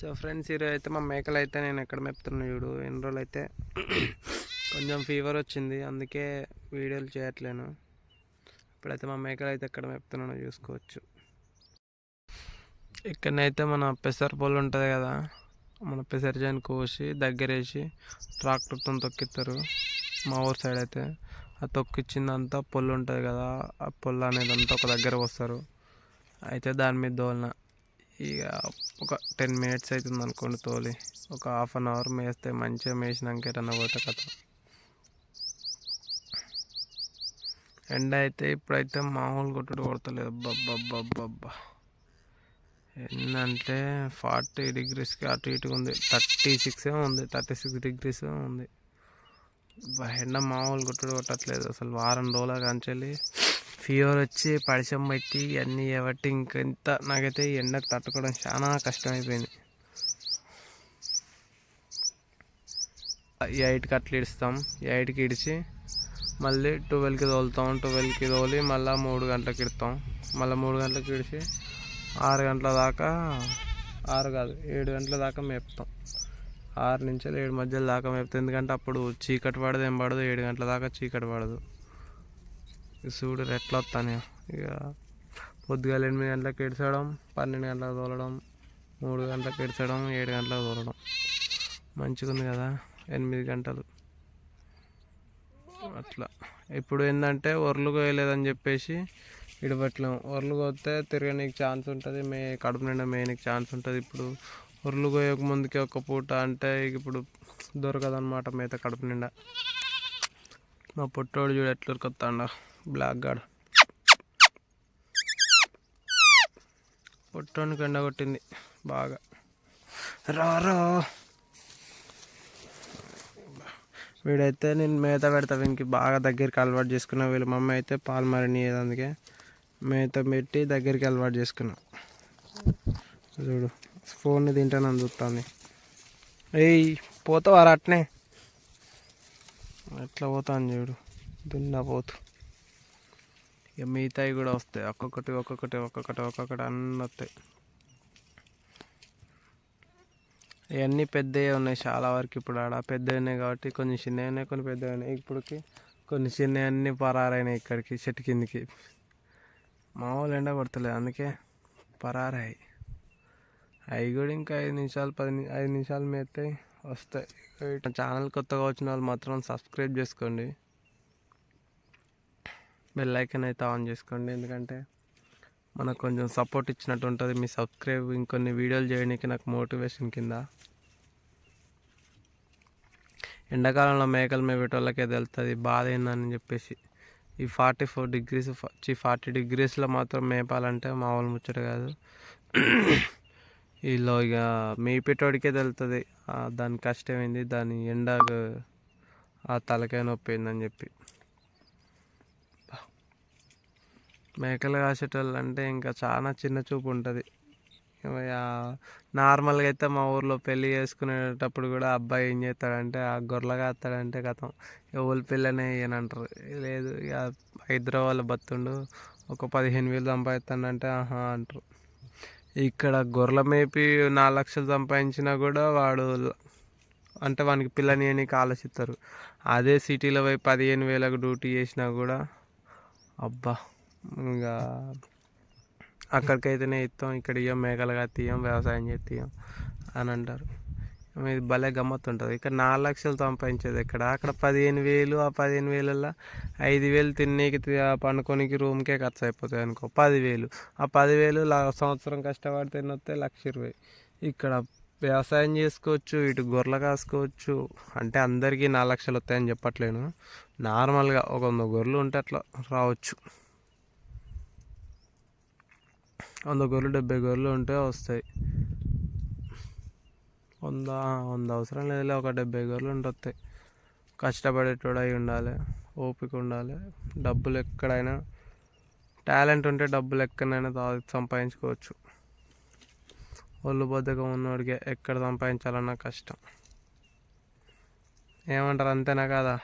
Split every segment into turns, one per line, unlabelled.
So friends ఈరోజు అయితే మా మేకలు అయితే నేను ఎక్కడ మెప్తున్నా చూడు. ఎన్ని రోజులు అయితే కొంచెం ఫీవర్ వచ్చింది. అందుకే వీడియోలు చేయట్లేను. ఇప్పుడైతే మా మేకలు అయితే ఎక్కడ మెప్తున్నానో చూసుకోవచ్చు. ఇక్కడనైతే మన పెసర పొల్లు ఉంటుంది కదా మన పెసర చేను కోసి దగ్గరేసి ట్రాక్టర్తో తొక్కిస్తారు మా ఊరు సైడ్ అయితే ఆ తొక్కిచ్చిందంతా పొల్లు ఉంటుంది కదా ఆ పొల్లు అనేది అంతా ఒక దగ్గర వస్తారు. అయితే దాని మీద దోలన ఇక ఒక టెన్ మినిట్స్ అవుతుంది అనుకోండి తోలి. ఒక హాఫ్ అన్ అవర్ మేస్తే మంచిగా మేసినాక ఎటన్నా పోతే కథ. ఎండ అయితే ఇప్పుడైతే మామూలు కొట్టుడు కొడతలేదు. అబ్బబ్బబ్బబ్బబ్బా. ఏంటంటే ఫార్టీ డిగ్రీస్కి అటు ఇటు ఉంది. థర్టీ సిక్స్ ఉంది. థర్టీ సిక్స్ డిగ్రీస్ ఉంది. ఎండ మామూలు కొట్టుడు కొట్టట్లేదు. అసలు వారం రోజుల కాంచెల్లి ఫీవర్ వచ్చి పరిచయం పెట్టి అన్నీ కాబట్టి ఇంకెంత నాకైతే ఎండ ఎండకు తట్టుకోవడం చాలా కష్టమైపోయింది. ఎయిట్కి అట్లా ఇడుస్తాం. ఎయిట్కి ఇడిచి మళ్ళీ ట్వెల్వ్కి తోలుతాం. ట్వెల్వ్కి తోలి మళ్ళీ మూడు గంటలకు ఇడతాం. మళ్ళీ మూడు గంటలకు ఇడిచి ఆరు గంటల దాకా ఆరు కాదు ఏడు గంటల దాకా మేపుతాం. ఆరు నుంచి ఏడు మధ్యలో దాకా మేపుతాం. ఎందుకంటే అప్పుడు చీకటి పడదు ఏం పడదు ఏడు గంటల దాకా చీకటి పడదు. ఈ చూడు ఎట్లా వస్తాను ఇక పొద్దుగాల ఎనిమిది గంటలకు ఎడిచడం పన్నెండు గంటలకు తోలడం మూడు గంటలకు ఎడిచడం ఏడు గంటలకు తోలడం. మంచిగా ఉంది కదా ఎనిమిది గంటలు. అట్లా. ఇప్పుడు ఏంటంటే ఒర్లు కోయలేదని చెప్పేసి ఇడబట్టలేం ఒర్లు కోస్తే తిరగనీకి ఛాన్స్ ఉంటుంది మే కడుపు నిండా మేయనికి ఛాన్స్ ఉంటుంది. ఇప్పుడు ఒర్లు కోయక ముందుకే ఒక పూట అంటే ఇక ఇప్పుడు దొరకదన్నమాట మేత కడుపు నిండా. మా పొట్టోడు చూడు ఎట్లా ఉరుకొత్తాండ. బ్లాక్ గాడు పుట్టోనికి ఎండ కొట్టింది బాగా. రా రా. వీడైతే నేను మేత పెడతా వీనికి బాగా దగ్గరికి అలవాటు చేసుకున్నా. వీళ్ళ మమ్మీ అయితే పాలు మరణియేది అందుకే మేత పెట్టి దగ్గరికి అలవాటు చేసుకున్నా. చూడు ఫోన్ తింటాను అందుతుంది ఏయ్ పోతావారా అట్నే? ఎట్లా పోతాను చూడు దున్నా పోతు. ఇక మిగతాయి కూడా వస్తాయి. ఒక్కొక్కటి ఒక్కొక్కటి ఒక్కొక్కటి ఒక్కొక్కటి అన్నీ వస్తాయి. ఇవన్నీ పెద్దవి ఉన్నాయి చాలా వరకు ఇప్పుడు ఆడ. పెద్దవి ఉన్నాయి కాబట్టి కొన్ని చిన్నవి ఉన్నాయి కొన్ని పెద్దవి ఉన్నాయి ఇప్పటికి కొన్ని చిన్నవి అన్నీ పరారైనాయి ఇక్కడికి చెట్టు కిందికి. మామూలు ఎండ కొడతలేదు అందుకే పరారాయి. అవి కూడా ఇంకా ఐదు నిమిషాలు పది ఐదు నిమిషాలు మేతాయి వస్తాయి. ఛానల్ కొత్తగా వచ్చిన వాళ్ళు మాత్రం సబ్స్క్రైబ్ చేసుకోండి. బెల్ ఐకన్ అయితే ఆన్ చేసుకోండి. ఎందుకంటే మనకు కొంచెం సపోర్ట్ ఇచ్చినట్టు ఉంటుంది. మీ సబ్స్క్రైబ్ ఇంకొన్ని వీడియోలు చేయడానికి నాకు మోటివేషన్ కింద. ఎండాకాలంలో మేకలు మేపేటోళ్ళకే తెలుస్తుంది బాధ ఏందని చెప్పేసి. ఈ ఫార్టీ ఫోర్ డిగ్రీస్ వచ్చి ఫార్టీ డిగ్రీస్లో మాత్రం మేపాలంటే మామూలు ముచ్చట కాదు. వీళ్ళు ఇక మేపేటోడికే తెలుస్తుంది దాని కష్టమైంది దాని ఎండకు ఆ తలకాయ నొప్పి ఏందని చెప్పి. మేకలు కాసేటోళ్ళు అంటే ఇంకా చాలా చిన్న చూపు ఉంటుంది నార్మల్గా అయితే మా ఊర్లో పెళ్ళి చేసుకునేటప్పుడు కూడా అబ్బాయి ఏం చేస్తాడంటే ఆ గొర్రెలు కాస్తాడంటే గతం ఎవరి పిల్లనే అంటారు లేదు ఇక హైదరాబాద్లో బతుండు ఒక పదిహేను వేలు సంపాదిస్తానంటే ఆహా అంటారు. ఇక్కడ గొర్రెల మేపి నాలుగు లక్షలు సంపాదించినా కూడా వాడు అంటే వానికి పిల్లని అని ఆలోచిస్తారు అదే సిటీలో పోయి పదిహేను వేలకు డ్యూటీ చేసినా కూడా అబ్బా. ఇంకా అక్కడికైతేనే ఇస్తాం ఇక్కడ ఇయ్యం మేకలుగా తీయం వ్యవసాయం చేస్తాం అని అంటారు. ఇది భలే గమ్మత్తు ఉంటుంది ఇక్కడ నాలుగు లక్షలు సంపాదించేది ఇక్కడ అక్కడ పదిహేను వేలు ఆ పదిహేను వేలల్లో ఐదు వేలు తినేకి తి- పండుకోనికి రూమ్కే ఖర్చు అయిపోతాయి అనుకో పదివేలు ఆ పదివేలు సంవత్సరం కష్టపడి తినొస్తే లక్ష ఇరవై. ఇక్కడ వ్యవసాయం చేసుకోవచ్చు ఇటు గొర్రెలు కాసుకోవచ్చు. అంటే అందరికీ నాలుగు లక్షలు వస్తాయని చెప్పట్లేను. నార్మల్గా ఒక వంద గొర్రెలు ఉంటే అట్లా రావచ్చు. వంద గొర్రెలు డెబ్బై గొర్రెలు ఉంటే వస్తాయి. వంద వంద అవసరం లేదులే ఒక డెబ్బై గొర్రెలు ఉంటొస్తాయి కష్టపడేటోడు అయి ఉండాలి ఓపిక ఉండాలి. డబ్బులు ఎక్కడైనా టాలెంట్ ఉంటే డబ్బులు ఎక్కడైనా సంపాదించుకోవచ్చు. ఒళ్ళు బద్ధకం ఉన్నోడికి ఎక్కడ సంపాదించాలన్నా కష్టం. ఏమంటారు అంతేనా కదా?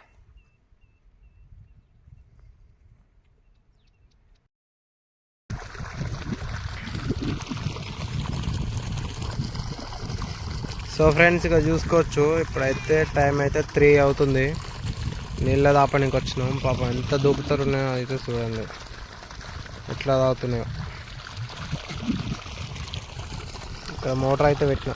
సో ఫ్రెండ్స్ ఇక చూసుకోవచ్చు. ఇప్పుడైతే టైం అయితే త్రీ అవుతుంది. నీళ్ళ దాపడానికి వచ్చినాం. పాపం ఎంత దూపుతారున్నాయో అయితే చూడండి. ఎట్లా తాగుతున్నాయో. ఇక్కడ మోటార్ అయితే పెట్టిన.